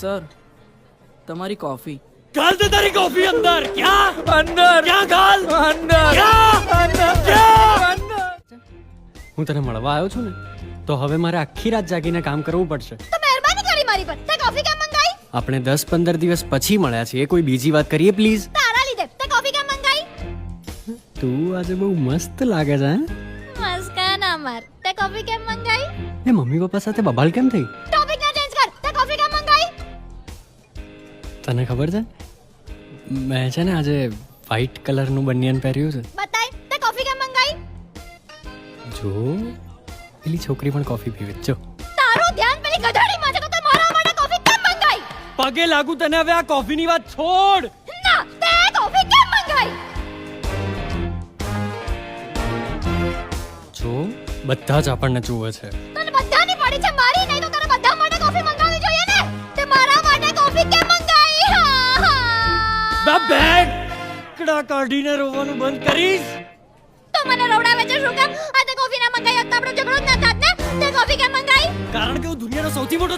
Sir. તમારી coffee ગાલ દે તારી કોફી અંદર. ક્યાં? અંદર. ક્યાં ગાલ અંદર. ક્યાં? અંદર. હું તને મળવા આવ્યો છું ને તો હવે મારે આખી રાત જાગીને કામ કરવું પડશે. તો મહેરબાની કરી મારી પર. તે કોફી કેમ મંગાઈ? આપણે દસ પંદર દિવસ પછી મળ્યા છીએ. કોઈ બીજી વાત કરીએ પ્લીઝ તારા લીધે. તે કોફી કેમ મંગાઈ? તું આજે બહુ મસ્ત લાગે છે હે? મસ્કા ના માર તે કોફી કેમ મંગાઈ? એ મમ્મી પપ્પા સાથે બબાલ કેમ થઈ? તને ખબર છે? મેં છે ને આજે વ્હાઈટ કલરનું બનિયન પહેર્યું છે. બતાય તે કોફી કેમ મંગાઈ? જો પેલી છોકરી પણ કોફી પીવે. જો. તારું ધ્યાન પેલી ગધેડી માં છે તો મારા માટે કોફી કેમ મંગાઈ? પગે લાગુ તને હવે આ કોફીની વાત છોડ! ના તે કોફી કેમ મંગાઈ? જો બધા જ આપણને જુએ છે. તને બધાની પડી છે મારી નહીં. બેગ કડા કાઢીને રોવાનું બંધ કરીશ. તો મને રવડાવે છે શું કામ? આ તે કોફી ના મંગાઈ હતા આપણો ઝઘડો જ ના થાત. ને તે કોફી કેમ મંગાઈ? કારણ કે હું દુનિયાનો સૌથી મોટો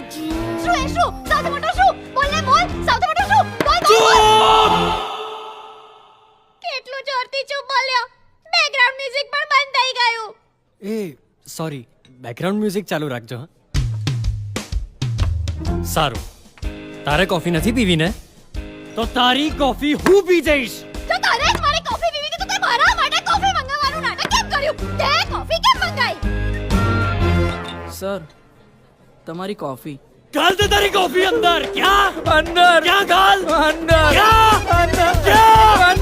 શું એ શું? સૌથી મોટો શું? બોલ ને બોલ. સૌથી મોટો શું? બોલ બોલ, કેટલું જોરથી ચૂપ બોલ્યો. બેકગ્રાઉન્ડ મ્યુઝિક પણ બંધ થઈ ગયું. એ સોરી બેકગ્રાઉન્ડ મ્યુઝિક ચાલુ રાખજો સારું. તારે કોફી નથી પીવી ને તો તારી કોફી હું પી જઈશ? તો તને જ મારી કોફી પીવી તો તે મારા માટે કોફી મંગાવવાનું નાટક કેમ કર્યું? તે કોફી કેમ મંગાઈ? સર તમારી કોફી ગાલ દે તારી કોફી અંદર. ક્યાં? અંદર. ક્યાં ગાલ અંદર. ક્યાં? અંદર. ક્યાં?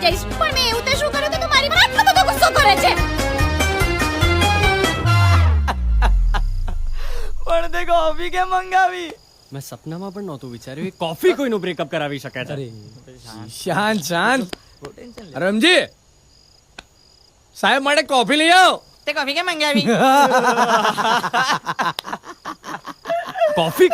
થઈ જઈશ. પણ મેં એવું તે શું કર્યું કે તું મારી પર આટલો બધો ગુસ્સો કરે છે? પણ તે કોફી કેમ મંગાવી? મેં સપનામાં પણ નહોતું વિચાર્યું કે કોફી કોઈનું બ્રેકઅપ કરાવી શકે છે. શાંત શાંત. રમજી સાહેબ માટે કોફી લઈ આવો. તે કોફી કે મંગાવી? કોફી